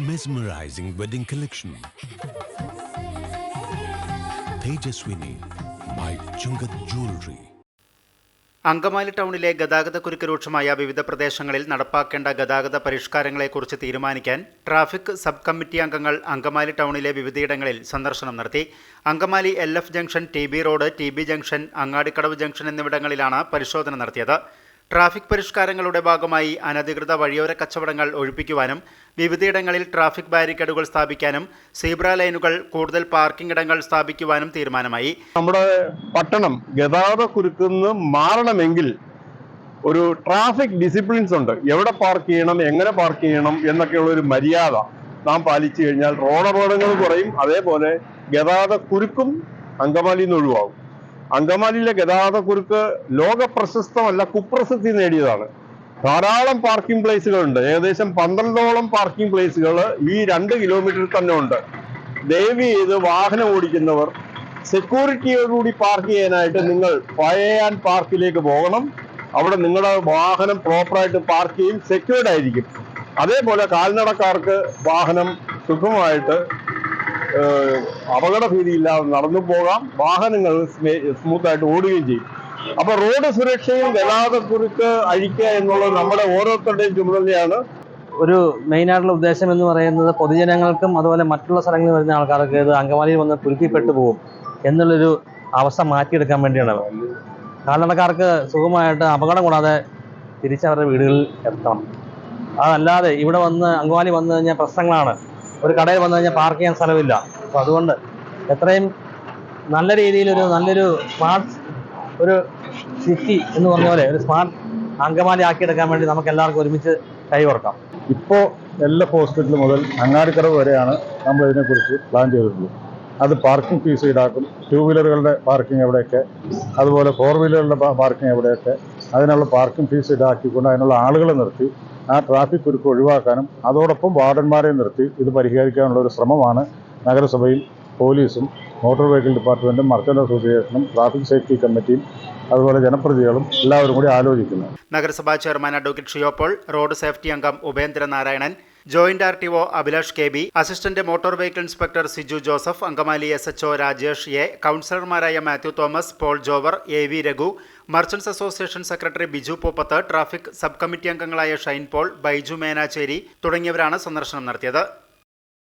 mesmerizing wedding collection. Tejaswini by Chungat Jewelry. Angamaly ടൗണിലെ ഗതാഗതക്കുരുക്ക് രൂക്ഷമായ വിവിധ പ്രദേശങ്ങളിൽ നടപ്പാക്കേണ്ട ഗതാഗത പരിഷ്കാരങ്ങളെക്കുറിച്ച് തീരുമാനിക്കാൻ ട്രാഫിക് സബ് കമ്മിറ്റി അംഗങ്ങൾ അങ്കമാലി ടൗണിലെ വിവിധയിടങ്ങളിൽ സന്ദർശനം നടത്തി Angamaly L F junction T B road T B junction Angadikkadavu junction എന്നിവിടങ്ങളിലാണ് പരിശോധന നടത്തിയത് ട്രാഫിക് പരിഷ്കാരങ്ങളുടെ ഭാഗമായി അനധികൃത വഴിയോര കച്ചവടങ്ങൾ ഒഴിപ്പിക്കുവാനും വിവിധയിടങ്ങളിൽ ട്രാഫിക് ബാരിക്കേഡുകൾ സ്ഥാപിക്കാനും സീബ്ര ലൈനുകൾ കൂടുതൽ പാർക്കിംഗ് ഇടങ്ങൾ സ്ഥാപിക്കുവാനും തീരുമാനമായി. നമ്മുടെ പട്ടണം ഗതാഗത കുരുക്കുന്ന് മാറണമെങ്കിൽ ഒരു ട്രാഫിക് ഡിസിപ്ലിൻസ് ഉണ്ട്. എവിടെ പാർക്ക് ചെയ്യണം എങ്ങനെ പാർക്ക് ചെയ്യണം എന്നൊക്കെയുള്ള ഒരു മര്യാദ നാം പാലിച്ചു കഴിഞ്ഞാൽ റോഡ് അപകടങ്ങൾ കുറയും. അതേപോലെ ഗതാഗത കുരുക്കും അങ്കമാലിയിൽ നിന്ന് ഒഴിവാകും. അങ്കമാലിയിലെ ഗതാഗത കുരുക്ക് ലോക പ്രശസ്തമല്ല കുപ്രസിദ്ധി നേടിയതാണ്. ധാരാളം പാർക്കിംഗ് പ്ലേസുകൾ ഉണ്ട് ഏകദേശം പന്ത്രണ്ടോളം പാർക്കിംഗ് പ്ലേസുകൾ ഈ രണ്ട് കിലോമീറ്ററിൽ തന്നെ ഉണ്ട്. ദയവ് ചെയ്ത് വാഹനം ഓടിക്കുന്നവർ സെക്യൂരിറ്റിയോടുകൂടി പാർക്ക് ചെയ്യാനായിട്ട് നിങ്ങൾ പഴയാൻ പാർക്കിലേക്ക് പോകണം. അവിടെ നിങ്ങളുടെ വാഹനം പ്രോപ്പറായിട്ട് പാർക്ക് ചെയ്യും സെക്യൂർഡ് ആയിരിക്കും. അതേപോലെ കാൽനടക്കാർക്ക് വാഹനം സുഖമായിട്ട് അപകട ഭീതിയില്ലാതെ നടന്നു പോകാം. വാഹനങ്ങൾ സ്മൂത്ത് ആയിട്ട് ഓടുകയും ചെയ്യും. അപ്പൊ റോഡ് സുരക്ഷയും ഗതാഗതക്കുരുക്ക് അഴിക്കുക എന്നുള്ളത് നമ്മുടെ ഓരോരുത്തരുടെയും ചുമതലയാണ്. ഒരു മെയിനായിട്ടുള്ള ഉദ്ദേശം എന്ന് പറയുന്നത് പൊതുജനങ്ങൾക്കും അതുപോലെ മറ്റുള്ള സ്ഥലങ്ങളിൽ വരുന്ന ആൾക്കാർക്ക് ഇത് അങ്കമാലിയിൽ വന്ന് കുരുക്കിപ്പെട്ടു പോകും എന്നുള്ളൊരു അവസ്ഥ മാറ്റിയെടുക്കാൻ വേണ്ടിയാണ്. കാൽനടക്കാർക്ക് സുഖമായിട്ട് അപകടം കൂടാതെ തിരിച്ചവരുടെ വീടുകളിൽ എത്തണം. അതല്ലാതെ ഇവിടെ വന്ന് അങ്കമാലി വന്നു കഴിഞ്ഞാൽ പ്രശ്നങ്ങളാണ്. ഒരു കടയിൽ വന്നു കഴിഞ്ഞാൽ പാർക്ക് ചെയ്യാൻ സ്ഥലമില്ല. അപ്പോൾ അതുകൊണ്ട് എത്രയും നല്ല രീതിയിലൊരു നല്ലൊരു സ്മാർട്ട് ഒരു സിറ്റി എന്ന് പറഞ്ഞ പോലെ ഒരു സ്മാർട്ട് അങ്കമാലി ആക്കിയെടുക്കാൻ വേണ്ടി നമുക്ക് എല്ലാവർക്കും ഒരുമിച്ച് കൈകോർക്കാം ഇപ്പോൾ എല്ലാ ഹോസ്പിറ്റൽ മുതൽ അങ്ങാടിക്കടവ് വരെയാണ് നമ്മൾ ഇതിനെക്കുറിച്ച് പ്ലാൻ ചെയ്തിട്ടുള്ളത്. അത് പാർക്കിംഗ് ഫീസ് ഈടാക്കും. ടൂ വീലറുകളുടെ പാർക്കിംഗ് എവിടെയൊക്കെ? അതുപോലെ ഫോർ വീലറുകളുടെ പാർക്കിംഗ് എവിടെയൊക്കെ? അതിനുള്ള പാർക്കിംഗ് ഫീസ് ഈടാക്കിക്കൊണ്ട് അതിനുള്ള ആളുകളെ നിർത്തി ആ ട്രാഫിക് കുരുക്ക് ഒഴിവാക്കാനും അതോടൊപ്പം വാർഡന്മാരെ നിർത്തി ഇത് പരിഹരിക്കാനുള്ള ഒരു ശ്രമമാണ് നഗരസഭയിൽ പോലീസും മോട്ടോർ വെഹിക്കിൾ ഡിപ്പാർട്ട്മെന്റും മർച്ചന്റ് അസോസിയേഷനും ട്രാഫിക് സേഫ്റ്റി കമ്മിറ്റിയും അതുപോലെ ജനപ്രതിനിധികളും എല്ലാവരും കൂടി ആലോചിക്കുന്നത് നഗരസഭാ chairman advocate Shiyopaul road safety അംഗം Upendra Narayanan joint R T O Abhilash K B assistant motor vehicle inspector Siju Joseph Angamaly S H O Rajesh A കൗൺസിലർമാരായ Mathew Thomas Paul jowar A V Raghu merchants association secretary Biju Popath traffic sub committee അംഗങ്ങളായ Shine Paul Baiju Menachery തുടങ്ങിയവരാണ് സന്ദർശനം നടത്തിയത്.